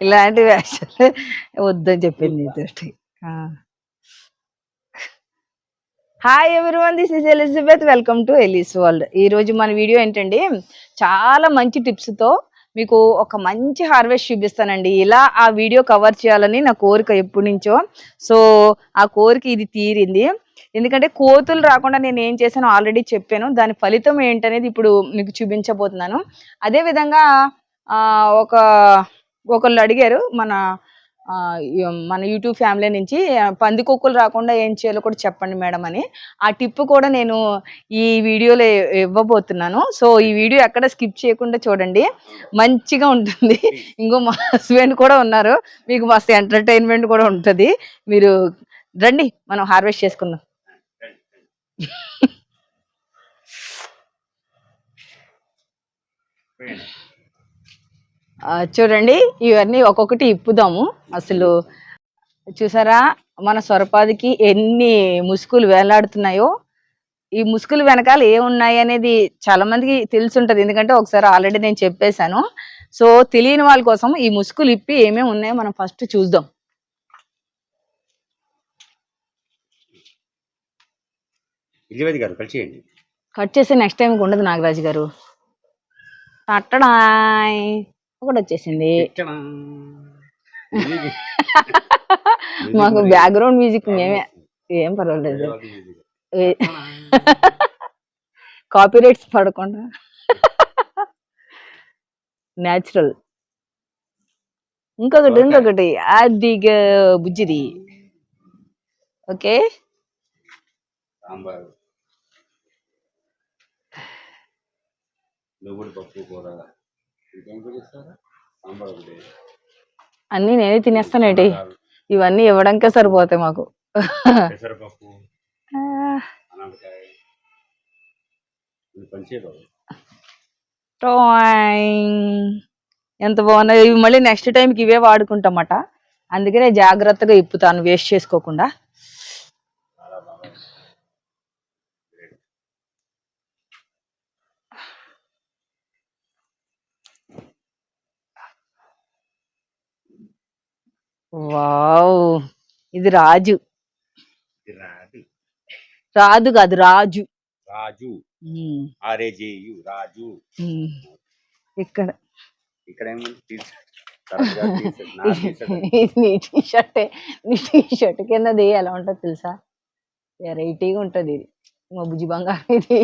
ఇలాంటి వేషాలు వద్దని చెప్పింది నీతోటి. Hi everyone this is Elizabeth welcome to Elise world ఈ రోజు మన వీడియో ఏంటండి? చాలా మంచి టిప్స్తో మీకు ఒక మంచి హార్వెస్ట్ చూపిస్తానండి. ఇలా ఆ వీడియో కవర్ చేయాలని నా కోరిక ఎప్పటి నుంచో. సో ఆ కోరిక ఇది తీరింది. ఎందుకంటే కోతులు రాకుండా నేను ఏం చేశానో ఆల్రెడీ చెప్పాను. దాని ఫలితం ఏంటనేది ఇప్పుడు మీకు చూపించబోతున్నాను. అదే విధంగా ఆ, ఒక ఒకళ్ళు అడిగారు మన మన యూట్యూబ్ ఫ్యామిలీ నుంచి పంది పందికొక్కులు రాకుండా ఏం చేయాలో కూడా చెప్పండి మేడం అని. ఆ టిప్ కూడా నేను ఈ వీడియోలో ఇవ్వబోతున్నాను. సో ఈ వీడియో ఎక్కడ స్కిప్ చేయకుండా చూడండి. మంచిగా ఉంటుంది. ఇంకో మా హస్బెండ్ కూడా ఉన్నారు. మీకు మస్తు ఎంటర్టైన్మెంట్ కూడా ఉంటుంది. మీరు రండి మనం హార్వెస్ట్ చేసుకుందాం. Yeah. చూడండి ఇవన్నీ ఒక్కొక్కటి ఇప్పుదాము. అసలు చూసారా మన సొరపాదికి ఎన్ని ముసుగులు వేలాడుతున్నాయో. ఈ ముసుగులు వెనకాల ఏమున్నాయి అనేది చాలా మందికి తెలిసి ఉంటది ఎందుకంటే ఒకసారి ఆల్రెడీ నేను చెప్పేశాను. సో తెలియని వాళ్ళ కోసం ఈ ముసుగులు ఇప్పి ఏమేమి ఉన్నాయో మనం ఫస్ట్ చూద్దాం. గారు కలిసేయండి కట్ చేసి నెక్స్ట్ టైం ఉండదు నాగరాజు గారు. తట్టడాయ్. ఒకటి వచ్చేసింది మాకు బ్యాక్గ్రౌండ్ మ్యూజిక్ మేమే. ఏం పర్వాలేదు. ఇది. కాపీ రైట్స్ పడకుండా. న్యాచురల్ ఇంకొకటి ఇంకొకటి. అదిగా బుజ్జిది. ఓకే? నువ్వుడు పప్పు కూర. అన్నీ నేనే తినేస్తానేటి. ఇవన్నీ ఇవ్వడానికే సరిపోతాయి మాకు. ఎంత బాగున్నాయి. ఇవి మళ్ళీ నెక్స్ట్ టైంకి ఇవే వాడుకుంటామట. అందుకనే జాగ్రత్తగా ఇప్పుతాను వేస్ట్ చేసుకోకుండా. వావ్. ఇది రాజు. రాదు రాదు కాదు రాజు. రాజు. ఉమ్, ఆర్ఏజేయు రాజు. ఉమ్. ఇక్కడ. ఇక్కడ ఏముంది టీషర్ట్. కరెక్ట్గా టీషర్ట్. నా టీషర్ట్. ఇది నీ టీ షర్టే నీ టీ షర్ట్ కిందది ఎలా ఉంటుంది తెలుసా? వెరైటీగా ఉంటది ఇది. మా బుజ్జి బంగారం ఇది.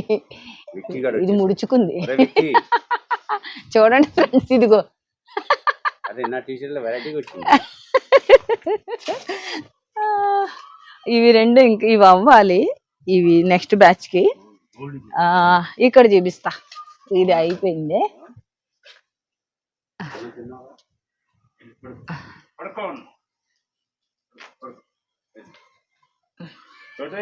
విక్కీ ఇది ముడుచుకుంది. విక్కీ. చూడండి ఫ్రెండ్స్ ఇదిగో. అదే నా టీషర్ట్లో వెరైటీగా వచ్చింది. ఇవి రెండు ఇంక ఇవి అవ్వాలి. ఇవి నెక్స్ట్ బ్యాచ్కి. ఇక్కడ చూపిస్తా. ఇది అయిపోయింది. పడుకోండి. చోట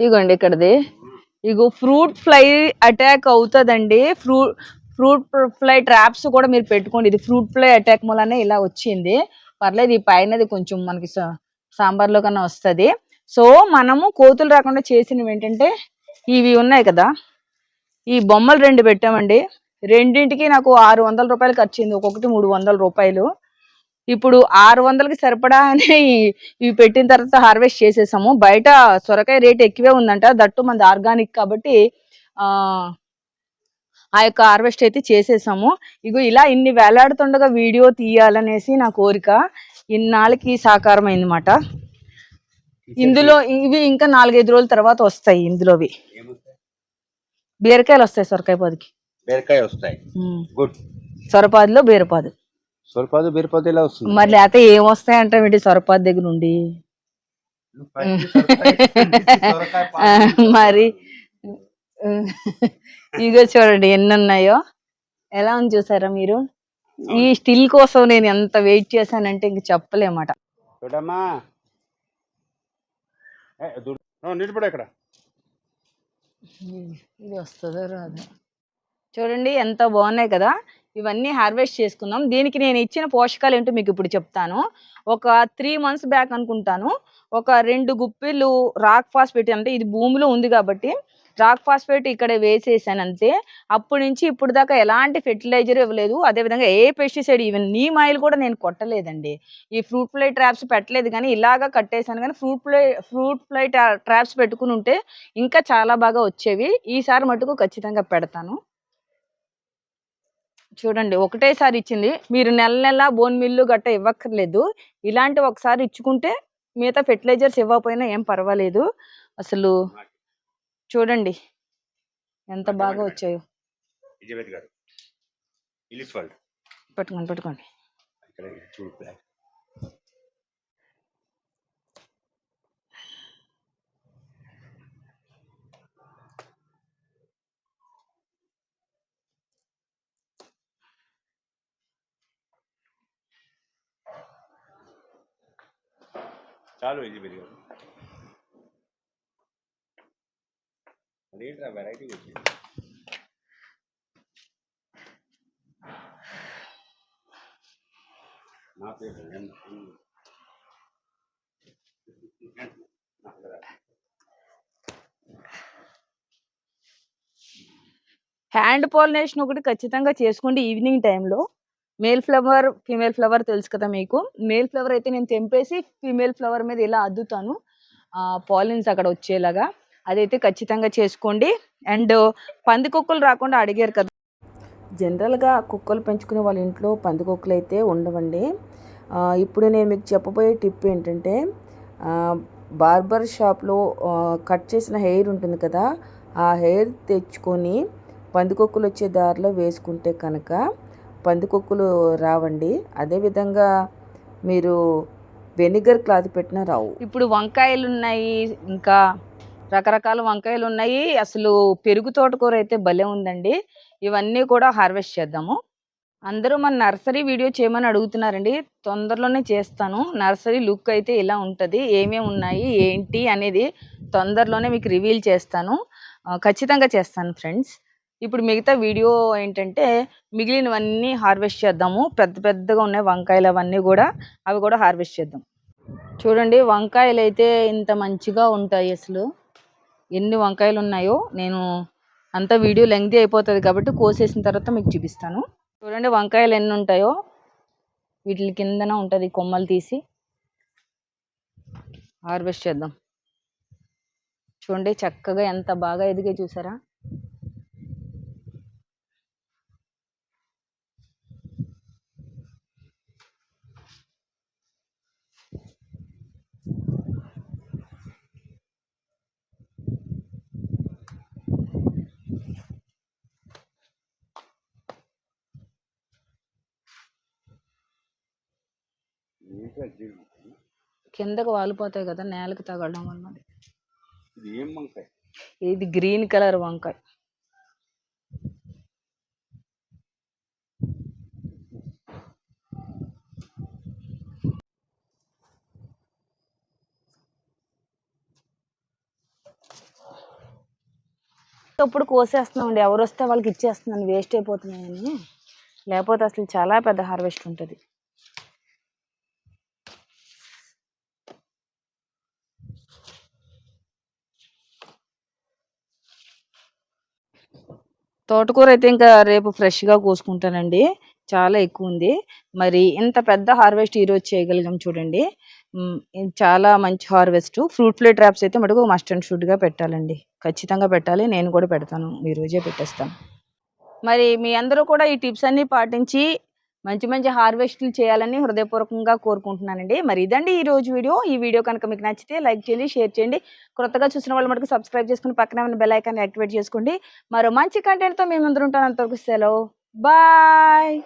ఇగోండి ఇక్కడది. ఇగో ఫ్రూట్ ఫ్లై అటాక్ అవుతుందండి. ఫ్రూట్ ఫ్రూట్ ఫ్లై ట్రాప్స్ కూడా మీరు పెట్టుకోండి. ఇది ఫ్రూట్ ఫ్లై అటాక్ మూలనే ఇలా వచ్చింది. పర్లేదు ఈ పైనది కొంచెం మనకి సా- సాంబార్లో కన్నా వస్తుంది. సో మనము కోతులు రాకుండా చేసినవి ఏంటంటే ఇవి ఉన్నాయి కదా. ఈ బొమ్మలు రెండు పెట్టామండి. రెండింటికి నాకు ఆరు వందల రూపాయలు ఖర్చింది ఒక్కొక్కటి మూడు వందల రూపాయలు. ఇప్పుడు ఆరు వందలకి సరిపడా అని ఇవి పెట్టిన తర్వాత హార్వెస్ట్ చేసేసాము. బయట సొరకాయ రేట్ ఎక్కువే ఉందంట. దట్టు మనది ఆర్గానిక్ కాబట్టి ఆ ఆ యొక్క హార్వెస్ట్ అయితే చేసేసాము. ఇగో ఇలా ఇన్ని వేలాడుతుండగా వీడియో తీయాలనేసి నా కోరిక. ఇన్నాళ్ళకి సాకారం అయిందన్నమాట ఇందులో ఇవి ఇంకా నాలుగైదు రోజుల తర్వాత వస్తాయి ఇందులోవి? బీరకాయలు వస్తాయి సొరకాయ పాదికి. బీరకాయ వస్తాయి. సొరపాదిలో బీరపాదు. సొరపాదు బీరపాదు ఇలా వస్తుంది. మరి లేకపోతే ఏం వస్తాయి అంటే వీటి సొరపాది దగ్గర నుండి. మరి ఇగో చూడండి ఎన్ని ఉన్నాయో. ఎలా ఉంది చూసారా మీరు? ఈ స్టిల్ కోసం నేను ఎంత వెయిట్ చేశానంటే ఇంక చెప్పలేమాట. చూడమ్మా. ఇక్కడ. ఇది వస్తుందో రాదు. చూడండి ఎంత బాగున్నాయి కదా. ఇవన్నీ హార్వెస్ట్ చేసుకుందాం. దీనికి నేను ఇచ్చిన పోషకాలు ఏంటో మీకు ఇప్పుడు చెప్తాను. ఒక త్రీ మంత్స్ బ్యాక్ అనుకుంటాను. ఒక రెండు గుప్పిళ్ళు రాక్ ఫాస్ఫేట్ అంటే ఇది భూమిలో ఉంది కాబట్టి రాక్ ఫాస్ఫేట్ ఇక్కడ వేసేసాను అంతే అప్పటి నుంచి ఇప్పుడు దాకా ఎలాంటి ఫెర్టిలైజర్ ఇవ్వలేదు. అదేవిధంగా ఏ పెస్టిసైడ్ ఈవెన్ నీమ్ ఆయిల్ కూడా నేను కొట్టలేదండి. ఈ ఫ్రూట్ ఫ్లై ట్రాప్స్ పెట్టలేదు కానీ ఇలాగా కట్టేశాను కానీ fruit fly fruit fly traps పెట్టుకుని ఉంటే ఇంకా చాలా బాగా వచ్చేవి. ఈసారి మటుకు ఖచ్చితంగా పెడతాను. చూడండి ఒకటేసారి ఇచ్చింది. మీరు నెల నెల బోన్ మిల్లు గట్ట ఇవ్వక్కర్లేదు. ఇలాంటి ఒకసారి ఇచ్చుకుంటే మిగతా ఫెర్టిలైజర్స్ ఇవ్వకపోయినా ఏం పర్వాలేదు. అసలు చూడండి ఎంత బాగా వచ్చాయో. పెట్టుకోండి పెట్టుకోండి. చాలు విజయవేద్ బిర్యానీ అదేంట్రా వెరైటీ వచ్చింది నా పేరు హ్యాండ్ పాలినేషన్ ఒకటి ఖచ్చితంగా చేసుకోండి ఈవినింగ్ టైంలో మేల్ ఫ్లవర్ ఫీమేల్ ఫ్లవర్ తెలుసు కదా మీకు. మేల్ ఫ్లవర్ అయితే నేను తెంపేసి ఫీమేల్ ఫ్లవర్ మీద ఇలా అద్దుతాను. పాలిన్స్ అక్కడ వచ్చేలాగా. అదైతే ఖచ్చితంగా చేసుకోండి. అండ్ పంది కుక్కలు రాకుండా అడిగారు కదా. జనరల్గా కుక్కలు పెంచుకునే వాళ్ళ ఇంట్లో పందికొక్కలు అయితే ఉండవండి. ఇప్పుడు నేను మీకు చెప్పబోయే టిప్ ఏంటంటే బార్బర్ షాప్లో కట్ చేసిన హెయిర్ ఉంటుంది కదా ఆ హెయిర్ తెచ్చుకొని పందికొక్కులు వచ్చే దారిలో వేసుకుంటే కనుక పందికొక్కులు రావండి. అదేవిధంగా మీరు వెనిగర్ క్లాత్ పెట్టినా రావు. ఇప్పుడు వంకాయలు ఉన్నాయి ఇంకా రకరకాల వంకాయలు ఉన్నాయి అసలు పెరుగు తోటకూర అయితే భలే ఉందండి. ఇవన్నీ కూడా హార్వెస్ట్ చేద్దాము. అందరూ మన నర్సరీ వీడియో చేయమని అడుగుతున్నారండి. తొందరలోనే చేస్తాను. నర్సరీ లుక్ అయితే ఇలా ఉంటుంది. ఏమేమి ఉన్నాయి ఏంటి అనేది తొందరలోనే మీకు రివీల్ చేస్తాను. ఖచ్చితంగా చేస్తాను ఫ్రెండ్స్. ఇప్పుడు మిగతా వీడియో ఏంటంటే మిగిలినవన్నీ హార్వెస్ట్ చేద్దాము. పెద్ద పెద్దగా ఉన్నాయి వంకాయలు అవన్నీ కూడా. అవి కూడా హార్వెస్ట్ చేద్దాం. చూడండి వంకాయలు అయితే ఇంత మంచిగా ఉంటాయి అసలు. ఎన్ని వంకాయలు ఉన్నాయో నేను అంత వీడియో లెంగ్తీ అయిపోతుంది కాబట్టి కోసేసిన తర్వాత మీకు చూపిస్తాను. చూడండి వంకాయలు ఎన్ని ఉంటాయో. వీటి కిందన ఉంటుంది కొమ్మలు తీసి. హార్వెస్ట్ చేద్దాం. చూడండి చక్కగా ఎంత బాగా ఎదిగే చూసారా? కిందకు వాలిపోతాయి కదా నేలకు తగలడం వల్ల ఇది ఏం వంకాయ? ఇది గ్రీన్ కలర్ వంకాయ. ఇప్పుడు కోసేస్తున్నామండి. ఎవరు వస్తే వాళ్ళకి ఇచ్చేస్తున్నాను. వేస్ట్ అయిపోతున్నాయని. లేకపోతే అసలు చాలా పెద్ద హార్వెస్ట్ ఉంటుంది. తోటకూర అయితే ఇంకా రేపు ఫ్రెష్గా కోసుకుంటానండి. చాలా ఎక్కువ ఉంది మరి ఇంత పెద్ద హార్వెస్ట్ ఈరోజు చేయగలిగాం చూడండి. చాలా మంచి హార్వెస్ట్. ఫ్రూట్ ఫ్లై ట్రాప్స్ అయితే మటుకు మస్ట్ అండ్ షుడ్గా పెట్టాలండి. ఖచ్చితంగా పెట్టాలి. నేను కూడా పెడతాను. ఈ రోజే పెట్టేస్తాను. మరి మీ అందరూ కూడా ఈ టిప్స్ అన్నీ పాటించి మంచి మంచి హార్వెస్ట్లు చేయాలని హృదయపూర్వకంగా కోరుకుంటున్నానండి. మరి ఇదండి ఈ రోజు వీడియో. ఈ వీడియో కనుక మీకు నచ్చితే లైక్ చేయండి షేర్ చేయండి. కొత్తగా చూసిన వాళ్ళు మటుకు సబ్స్క్రైబ్ చేసుకుని పక్కనే ఉన్న బెల్ ఐకాన్ యాక్టివేట్ చేసుకోండి. మరో మంచి కంటెంట్తో మేము ఉంటాను అంతవరకు సెలవు. బాయ్.